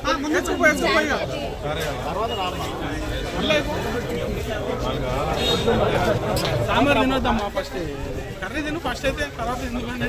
దామ ముంగకి సాంబార్ తినొద్దమ్మా first. Curry తిను ఫస్ట్ అయితే తర్వాత ఎందుకండి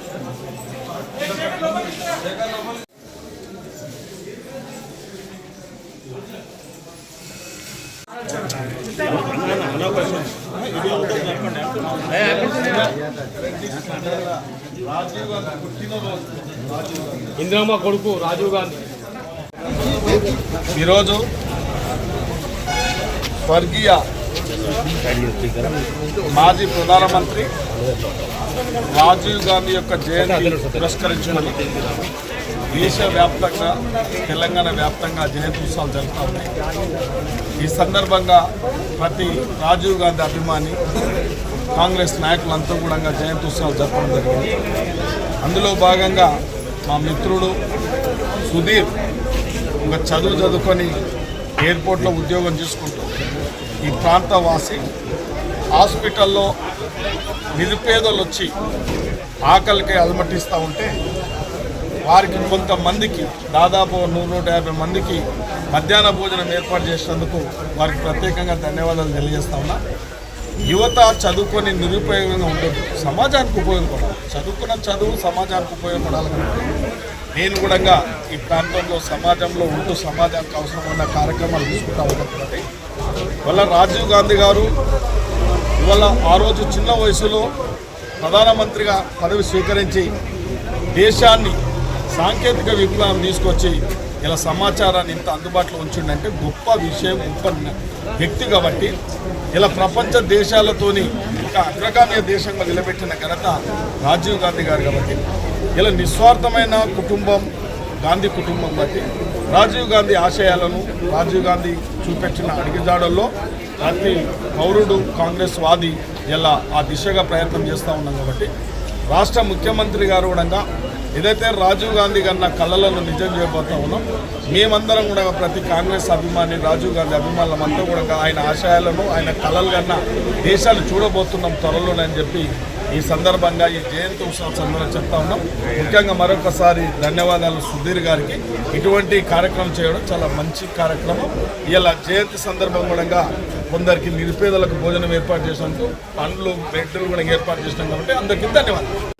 ఇందిరమ్మ కొడుకు రాజీవ్ గాంధీ. ఈరోజు స్వర్గీయ మాజీ ప్రధానమంత్రి రాజీవ్ గాంధీ యొక్క జయంతి పురస్కరించుకుని దేశవ్యాప్తంగా తెలంగాణ వ్యాప్తంగా జయంతి జరుగుతూ ఉన్నాయి. ఈ సందర్భంగా ప్రతి రాజీవ్ గాంధీ అభిమాని కాంగ్రెస్ నాయకులంతా కూడా జయంతి జరపడం జరిగింది. అందులో భాగంగా మా మిత్రుడు సుధీర్ ఇంకా చదువు చదువుకొని ఎయిర్పోర్ట్లో ఉద్యోగం చేసుకుంటూ ఈ ప్రాంత వాసి హాస్పిటల్లో నిరుపేదలు వచ్చి ఆకలికి అలమటిస్తూ ఉంటే వారికి కొంతమందికి దాదాపు నూరు నూట యాభై మందికి మధ్యాహ్న భోజనం ఏర్పాటు చేసినందుకు వారికి ప్రత్యేకంగా ధన్యవాదాలు తెలియజేస్తా ఉన్నా. యువత చదువుకొని నిరుపయోగంగా ఉండదు సమాజానికి ఉపయోగపడాలి. చదువుకున్న చదువు సమాజానికి ఉపయోగపడాలి నేను కూడా ఈ ప్రాంతంలో సమాజంలో ఉంటూ సమాజానికి అవసరమైన కార్యక్రమాలు తీసుకుంటా ఉన్నటువంటి ఇవాళ రాజీవ్ గాంధీ గారు ఇవాళ ఆ రోజు చిన్న వయసులో ప్రధానమంత్రిగా పదవి స్వీకరించి దేశాన్ని సాంకేతిక విప్లవం తీసుకొచ్చి ఇలా సమాచారాన్ని ఇంత అందుబాటులో ఉంచిండంటే గొప్ప విషయం గొప్ప వ్యక్తి కాబట్టి ఇలా ప్రపంచ దేశాలతోని ఒక అగ్రగామ్య దేశంగా నిలబెట్టిన ఘనత రాజీవ్ గాంధీ గారు కాబట్టి ఇలా నిస్వార్థమైన కుటుంబం గాంధీ కుటుంబం బట్టి రాజీవ్ గాంధీ ఆశయాలను రాజీవ్ గాంధీ చూపెట్టిన అడిగిజాడల్లో ప్రతి పౌరుడు కాంగ్రెస్ వాది ఇలా ఆ దిశగా ప్రయత్నం చేస్తూ ఉన్నాం కాబట్టి రాష్ట్ర ముఖ్యమంత్రి గారు కూడా ఏదైతే రాజీవ్ గాంధీ కన్నా కళలను నిజం చేయబోతా ఉన్నాం మేమందరం కూడా ప్రతి కాంగ్రెస్ అభిమాని రాజీవ్ గాంధీ అభిమానులమంతా కూడా ఆయన ఆశయాలను ఆయన కళలు కన్నా దేశాలు చూడబోతున్నాం త్వరలోనని చెప్పి ఈ సందర్భంగా ఈ జయంతి ఉత్సవం సందర్భంగా చెప్తా ఉన్నాం. ముఖ్యంగా మరొకసారి ధన్యవాదాలు సుధీర్ గారికి. ఇటువంటి కార్యక్రమం చేయడం చాలా మంచి కార్యక్రమం. ఇలా జయంతి సందర్భం కూడా కొందరికి నిరుపేదలకు భోజనం ఏర్పాటు చేసినందుకు పండ్లు బెడ్లు కూడా ఏర్పాటు చేసినాం కాబట్టి అందరికీ ధన్యవాదాలు.